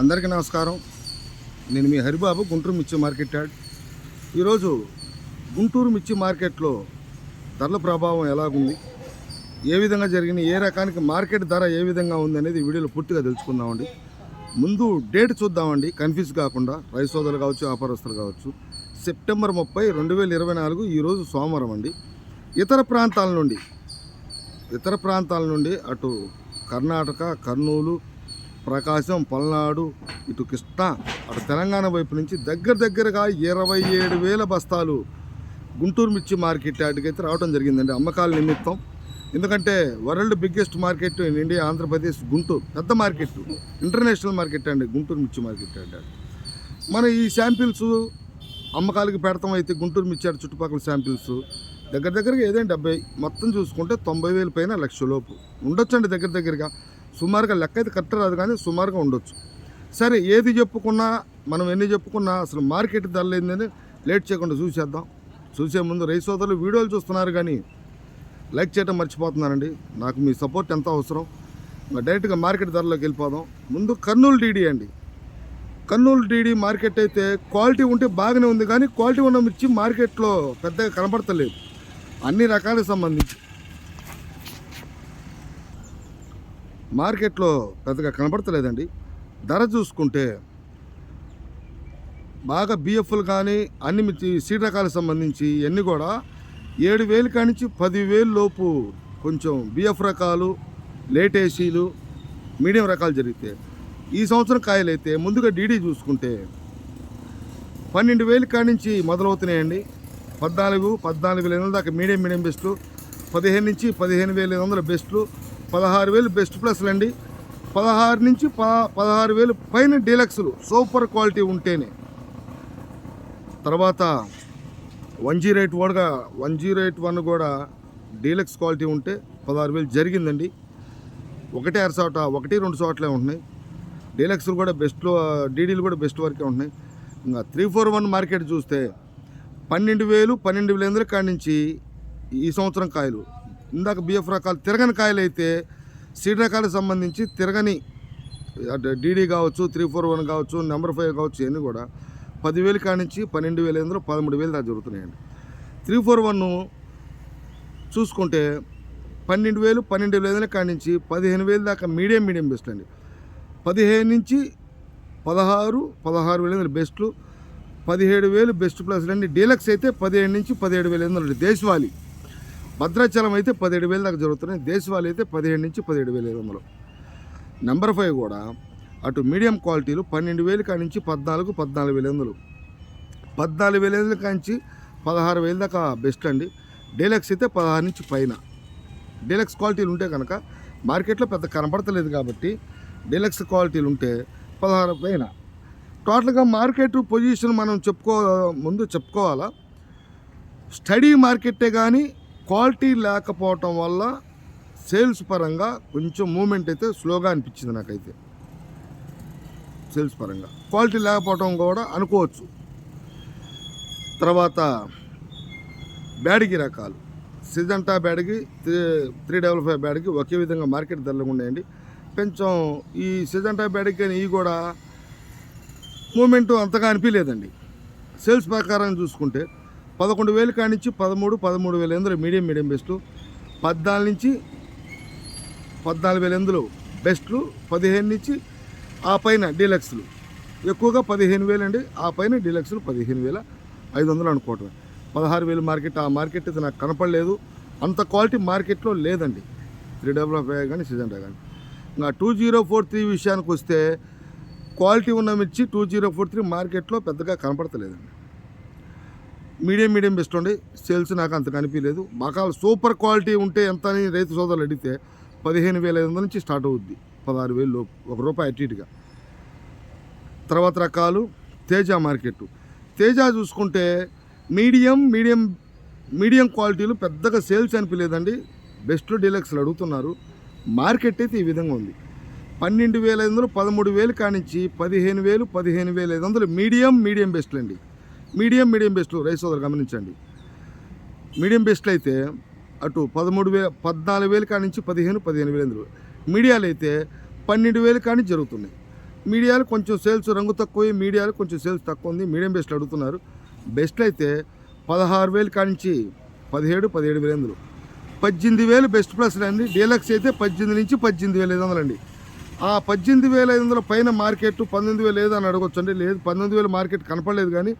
అందరికీ నమస్కారం. నేను మీ హరిబాబు గుంటూరు మిర్చి మార్కెట్ యాడ్. ఈరోజు గుంటూరు మిర్చి మార్కెట్లో ధరల ప్రభావం ఎలాగుంది? ఏ విధంగా జరిగింది? ఏ రకానికి మార్కెట్ ధర ఏ విధంగా ఉంది అనేది వీడియోలో పూర్తిగా తెలుసుకుందామండి. ముందు డేట్ చూద్దామండి. కన్ఫ్యూజ్ కాకుండా రైసోదలు సోదరులు కావచ్చు వ్యాపారస్తులు కావచ్చు. సెప్టెంబర్ ముప్పై రెండు వేల ఇరవై నాలుగు ఈరోజు సోమవారం అండి. ఇతర ప్రాంతాల నుండి ఇతర ప్రాంతాల నుండి అటు కర్ణాటక కర్నూలు ప్రకాశం పల్నాడు ఇటు కృష్ణా అటు తెలంగాణ వైపు నుంచి దగ్గర దగ్గరగా ఇరవై ఏడు వేల బస్తాలు గుంటూరు మిర్చి మార్కెట్ అటుకైతే రావడం జరిగిందండి అమ్మకాల నిమిత్తం. ఎందుకంటే world biggest market in India Andhra Pradesh Guntur పెద్ద మార్కెట్ ఇంటర్నేషనల్ మార్కెట్ అండి గుంటూరు మిర్చి మార్కెట్ యార్డ్. మన ఈ శాంపిల్స్ అమ్మకాలకి పెడతాం అయితే గుంటూరు మిర్చి చుట్టుపక్కల శాంపిల్స్. దగ్గర దగ్గరగా ఏదైనా డెబ్బై మొత్తం చూసుకుంటే తొంభై వేల పైన లక్ష లోపు. ఉండొచ్చండి దగ్గర దగ్గరగా. సుమారుగా లెక్క అయితే కరెక్ట్ రాదు కానీ సుమారుగా ఉండొచ్చు. సరే ఏది చెప్పుకున్నా మనం ఎన్ని చెప్పుకున్నా అసలు మార్కెట్ ధరలు లేట్ చేయకుండా చూసేద్దాం. చూసే ముందు రైతు సోదరులు వీడియోలు చూస్తున్నారు కానీ లైక్ చేయడం మర్చిపోతున్నానండి నాకు మీ సపోర్ట్ ఎంత అవసరం? డైరెక్ట్గా మార్కెట్ ధరలోకి వెళ్ళిపోదాం. ముందు కర్నూలు డీడీ అండి. కర్నూలు డీడీ మార్కెట్ అయితే క్వాలిటీ ఉంటే బాగానే ఉంది కానీ క్వాలిటీ ఉన్న మిర్చి మార్కెట్లో పెద్దగా కనబడతలేదు అన్ని రకాలకు సంబంధించి. మార్కెట్లో పెద్దగా కనబడతలేదండి. ధర చూసుకుంటే బాగా బిఎఫ్లు కానీ అన్ని సీడ్ రకాలకు సంబంధించి ఇవన్నీ కూడా ఏడు వేలు కానించి పదివేలు లోపు కొంచెం బిఎఫ్ రకాలు లేట్ ఏసీలు మీడియం రకాలు జరిగితే ఈ సంవత్సరం కాయలైతే ముందుగా డీడీ చూసుకుంటే పన్నెండు వేలు కానించి మొదలవుతున్నాయండి. పద్నాలుగు పద్నాలుగు వేల ఐదు దాకా మీడియం మీడియం బెస్ట్లు పదిహేను నుంచి పదిహేను వేల ఐదు వందల బెస్ట్లు పదహారు వేలు బెస్ట్ ప్లస్లు అండి. పదహారు నుంచి ప పదహారు వేలు పైన డీలక్స్లు సూపర్ క్వాలిటీ ఉంటేనే. తర్వాత వన్ జీరో ఎయిట్ కూడా వన్ జీరో ఎయిట్ వన్ కూడా డీలక్స్ క్వాలిటీ ఉంటే పదహారు వేలు జరిగిందండి. ఒకటి అర చోట ఒకటి రెండు చోట్లే ఉంటున్నాయి. డీలక్స్లు కూడా బెస్ట్లో డీడీలు కూడా బెస్ట్ వరకే ఉంటున్నాయి. ఇంకా త్రీ ఫోర్ వన్ మార్కెట్ చూస్తే పన్నెండు వేలు పన్నెండు వేలు ఎనిమిది కాడి నుంచి ఈ సంవత్సరం కాయలు? ఇందాక బిఎఫ్ రకాలు తిరగని కాయలు అయితే సీడ్ రకాలకు సంబంధించి తిరగని డీడీ కావచ్చు త్రీ ఫోర్ వన్ కావచ్చు నెంబర్ ఫైవ్ కావచ్చు ఇవన్నీ కూడా పదివేలు కానించి నుంచి పన్నెండు వేల ఎనిమిదిలో పదమూడు వేలు దాకా జరుగుతున్నాయండి. త్రీ ఫోర్ వన్ చూసుకుంటే పన్నెండు వేలు పన్నెండు వేల కాడి నుంచి పదిహేను వేలు దాకా మీడియం మీడియం బెస్ట్ అండి. పదిహేను నుంచి పదహారు పదహారు వేల ఎనిమిది బెస్ట్లు పదిహేడు వేలు బెస్ట్ ప్లస్ అండి. డీలక్స్ అయితే పదిహేడు నుంచి పదిహేడు వేల ఎనిమిది దేశవాళీ. భద్రాచలం అయితే పదిహేడు వేలు దాకా జరుగుతున్నాయి. దేశవాళీ అయితే పదిహేడు నుంచి పదిహేడు వేల ఐదు వందలు. నెంబర్ ఫైవ్ కూడా అటు మీడియం క్వాలిటీలు పన్నెండు వేలు కానించి నుంచి పద్నాలుగు పద్నాలుగు వేల వందలు. పద్నాలుగు వేల ఐదు కానించి పదహారు వేల దాకా బెస్ట్ అండి. డీలక్స్ అయితే పదహారు నుంచి పైన. డీలక్స్ క్వాలిటీలు ఉంటే కనుక మార్కెట్లో పెద్ద కనపడతలేదు కాబట్టి డీలక్స్ క్వాలిటీలు ఉంటే పదహారు పైన. టోటల్గా మార్కెట్ పొజిషన్ మనం చెప్పుకో ముందు చెప్పుకోవాలా. స్టడీ మార్కెటే కానీ క్వాలిటీ లేకపోవటం వల్ల సేల్స్ పరంగా కొంచెం మూమెంట్ అయితే స్లోగా అనిపించింది నాకైతే. సేల్స్ పరంగా. క్వాలిటీ లేకపోవటం కూడా అనుకోవచ్చు. తర్వాత బ్యాడిగి రకాలు. సిజంటా బ్యాడ్కి త్రీ త్రీ డబల్ ఫైవ్ బ్యాడ్కి ఒకే విధంగా మార్కెట్ ధరలు ఉన్నాయండి. కొంచెం ఈ సిజంటా బ్యాడ్కి కానీ ఇవి కూడా మూమెంట్ అంతగా అనిపించలేదండి సేల్స్ ప్రకారం చూసుకుంటే పదకొండు వేలు కానించి పదమూడు పదమూడు వేల ఎందులో? మీడియం మీడియం బెస్ట్ పద్నాలుగు నుంచి పద్నాలుగు వేల ఎందులో? బెస్ట్లు. పదిహేను నుంచి ఆ పైన డీలక్స్లు. ఎక్కువగా పదిహేను వేలు అండి. ఆ పైన డీలక్స్లు పదిహేను వేల ఐదు వందలు అనుకోవటం పదహారు వేలు మార్కెట్ ఆ మార్కెట్ అయితే నాకు కనపడలేదు. అంత క్వాలిటీ మార్కెట్లో లేదండి. త్రీ డబుల్ ఫైవ్ కానీ సిజంటా కానీ. ఇంకా టూ జీరో ఫోర్ త్రీ విషయానికి వస్తే క్వాలిటీ ఉన్న మిర్చి టూ జీరో ఫోర్ త్రీ మార్కెట్లో పెద్దగా కనపడతలేదండి. మీడియం మీడియం బెస్ట్ ఉండే సేల్స్ నాకు అంత కనిపించలేదు. బాగా సూపర్ క్వాలిటీ ఉంటే ఎంత అని రైతు సోదరులు అడిగితే పదిహేను వేల ఐదు వందల నుంచి స్టార్ట్ అవుద్ది. పదహారు వేలు లోపు ఒక రూపాయి అటు ఇటుగా. తర్వాత రకాలు తేజ మార్కెట్. తేజ చూసుకుంటే మీడియం మీడియం మీడియం క్వాలిటీలు పెద్దగా సేల్స్ అనిపించలేదండి. బెస్ట్ డీలక్స్లు అడుగుతున్నారు. మార్కెట్ అయితే ఈ విధంగా ఉంది. పన్నెండు వేల ఐదు వందలు పదమూడు వేలు కానించి పదిహేను వేలు పదిహేను వేల ఐదు వందలు మీడియం మీడియం బెస్ట్లు అండి మీడియం మీడియం బెస్ట్లు రైస్ సోదరు గమనించండి. మీడియం బెస్ట్లు అయితే అటు పదమూడు వే పద్నాలుగు వేలు కానించి పదిహేను పదిహేను వేలు ఎందుకు? మీడియాలు అయితే పన్నెండు వేలు కానీ జరుగుతున్నాయి. మీడియాలు కొంచెం సేల్స్ రంగు తక్కువ మీడియాలు కొంచెం సేల్స్ తక్కువ ఉంది. మీడియం బెస్ట్ అడుగుతున్నారు. బెస్ట్లు అయితే పదహారు వేలు కానించి పదిహేడు పదిహేడు వేలు ఎందులు పద్దెనిమిది వేలు బెస్ట్ ప్లస్ అండి. డీలక్స్ అయితే పద్దెనిమిది నుంచి పద్దెనిమిది వేల ఐదు వందలు అండి. ఆ పద్దెనిమిది వేల ఐదు వందల పైన మార్కెట్ పంతొమ్మిది వేలు లేదు అని అడగొచ్చు అండి లేదు పంతొమ్మిది వేలు మార్కెట్ కనపడలేదు కానీ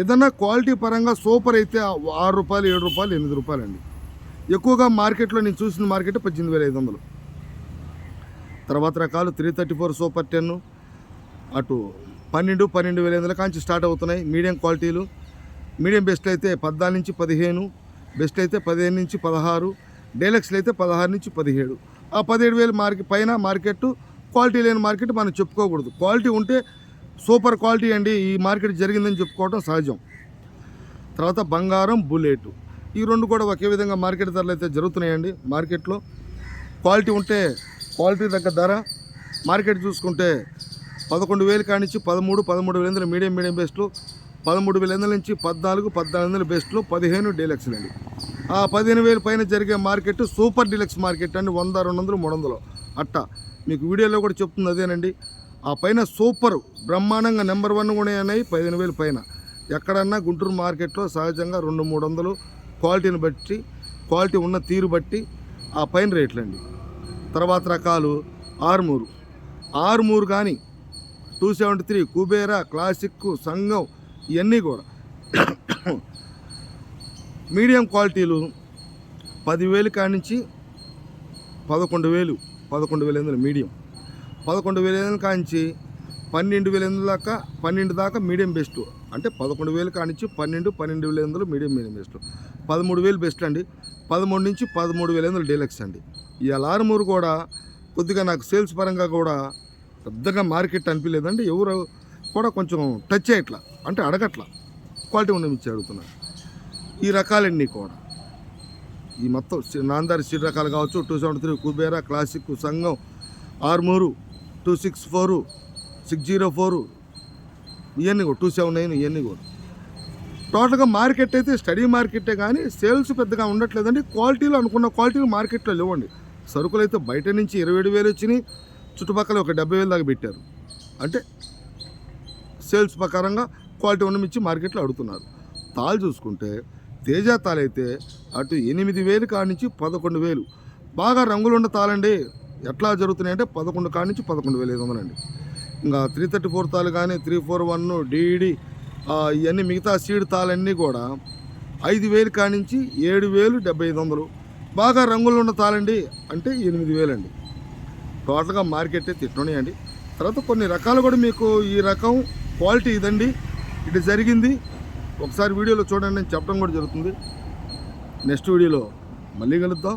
ఏదన్నా క్వాలిటీ పరంగా సూపర్ అయితే ఆరు రూపాయలు ఏడు రూపాయలు ఎనిమిది రూపాయలు అండి ఎక్కువగా మార్కెట్లో నేను చూసిన మార్కెట్ పద్దెనిమిది వేల ఐదు వందలు. తర్వాత రకాలు three thirty four super ten అటు పన్నెండు పన్నెండు వేల ఐదు వందల కాంచి స్టార్ట్ అవుతున్నాయి. మీడియం క్వాలిటీలు. మీడియం బెస్ట్ అయితే పద్నాలుగు నుంచి పదిహేను బెస్ట్ అయితే పదిహేను నుంచి పదహారు డీలక్స్లు అయితే పదహారు నుంచి పదిహేడు. ఆ పదిహేడు వేలు మార్కెట్ పైన మార్కెట్ క్వాలిటీ లేని మార్కెట్ మనం చెప్పుకోకూడదు. క్వాలిటీ ఉంటే సూపర్ క్వాలిటీ అండి. ఈ మార్కెట్ జరిగిందని చెప్పుకోవడం సహజం. తర్వాత బంగారం బుల్లెట్. ఈ రెండు కూడా ఒకే విధంగా మార్కెట్ ధరలు అయితే జరుగుతున్నాయండి. మార్కెట్లో క్వాలిటీ ఉంటే క్వాలిటీ తగ్గ ధర. మార్కెట్ చూసుకుంటే పదకొండు వేలు కానించి పదమూడు పదమూడు వేలందల మీడియం మీడియం బెస్ట్లు. పదమూడు వేల వందల నుంచి పద్నాలుగు పద్నాలుగు వందల బెస్ట్లు పదిహేను డీలక్స్లు అండి ఆ పదిహేను వేల పైన జరిగే మార్కెట్ సూపర్ డీలక్స్ మార్కెట్ అండి. వంద రెండు వందలు మూడు వందలు అట్టా. మీకు వీడియోలో కూడా చెప్తుంది అదేనండి. ఆ పైన సూపర్ బ్రహ్మాండంగా నెంబర్ వన్ కూడా ఉన్నాయి పదిహేను వేలు పైన. ఎక్కడన్నా గుంటూరు మార్కెట్లో సహజంగా రెండు మూడు వందలు క్వాలిటీని బట్టి క్వాలిటీ ఉన్న తీరు బట్టి ఆ పైన రేట్లండి. తర్వాత రకాలు ఆరుమూరు. ఆరుమూరు కానీ two seventy three Kubera classic Sangham ఇవన్నీ కూడా. మీడియం క్వాలిటీలు పదివేలు కానించి పదకొండు వేలు పదకొండు వేలు ఎనిమిది మీడియం. పదకొండు వేల ఎనిమిది కానించి పన్నెండు వేల ఎనిమిది దాకా పన్నెండు దాకా మీడియం బెస్ట్. అంటే పదకొండు వేలు కానించి పన్నెండు పన్నెండు వేల ఎనిమిదిలో మీడియం మీడియం బెస్ట్. పదమూడు వేలు బెస్ట్ అండి. పదమూడు నుంచి పదమూడు వేల ఎనిమిది డీలక్స్ అండి. ఈ అలారమూరు కూడా కొద్దిగా నాకు సేల్స్ పరంగా కూడా పెద్దగా మార్కెట్ అనిపించలేదండి. ఎవరు కూడా కొంచెం టచ్ చేయట్లా అంటే అడగట్లా. క్వాలిటీ ఉన్న అడుగుతున్నారు. ఈ రకాలన్నీ కూడా. ఈ మొత్తం నాందారి సీడ్ రకాలు కావచ్చు two seventy three Kubera classic Sangham Armoor two six four six zero four ఇవన్నీ కూడా టూ సెవెన్ నైన్ ఇవన్నీ కూడా. టోటల్గా మార్కెట్ అయితే స్టడీ మార్కెటే కానీ సేల్స్ పెద్దగా ఉండట్లేదండి. క్వాలిటీలో అనుకున్న క్వాలిటీలు మార్కెట్లో లేవండి. సరుకులు అయితే బయట నుంచి ఇరవై ఏడు వేలు వచ్చినాయి. చుట్టుపక్కల ఒక డెబ్బై వేలు దాకా పెట్టారు. అంటే సేల్స్ ప్రకారంగా క్వాలిటీ ఉన్నమిచ్చి మార్కెట్లో అడుగుతున్నారు. తాళ్ళు చూసుకుంటే తేజ తాళైతే అటు ఎనిమిది వేలు కాడి నుంచి పదకొండు వేలు. బాగా రంగులు ఉన్న తాళండి. ఎట్లా జరుగుతున్నాయి అంటే పదకొండు కాడి నుంచి పదకొండు వేల ఐదు వందలండి. ఇంకా త్రీ థర్టీ ఫోర్ తాలు కానీ త్రీ ఫోర్ వన్ డీడీ ఇవన్నీ మిగతా సీడ్ తాళన్నీ కూడా ఐదు వేలు కాడి నుంచి ఏడు వేలు డెబ్బై ఐదు వందలు. బాగా రంగులు ఉన్న తాళండి అంటే ఎనిమిది వేలండి. టోటల్గా మార్కెట్ తిట్టున్నాయండి తర్వాత కొన్ని రకాలు కూడా మీకు ఈ రకం క్వాలిటీ ఇదండి. ఇది జరిగింది. ఒకసారి వీడియోలో చూడండి నేను చెప్పడం కూడా జరుగుతుంది. నెక్స్ట్ వీడియోలో మళ్ళీ కలుద్దాం.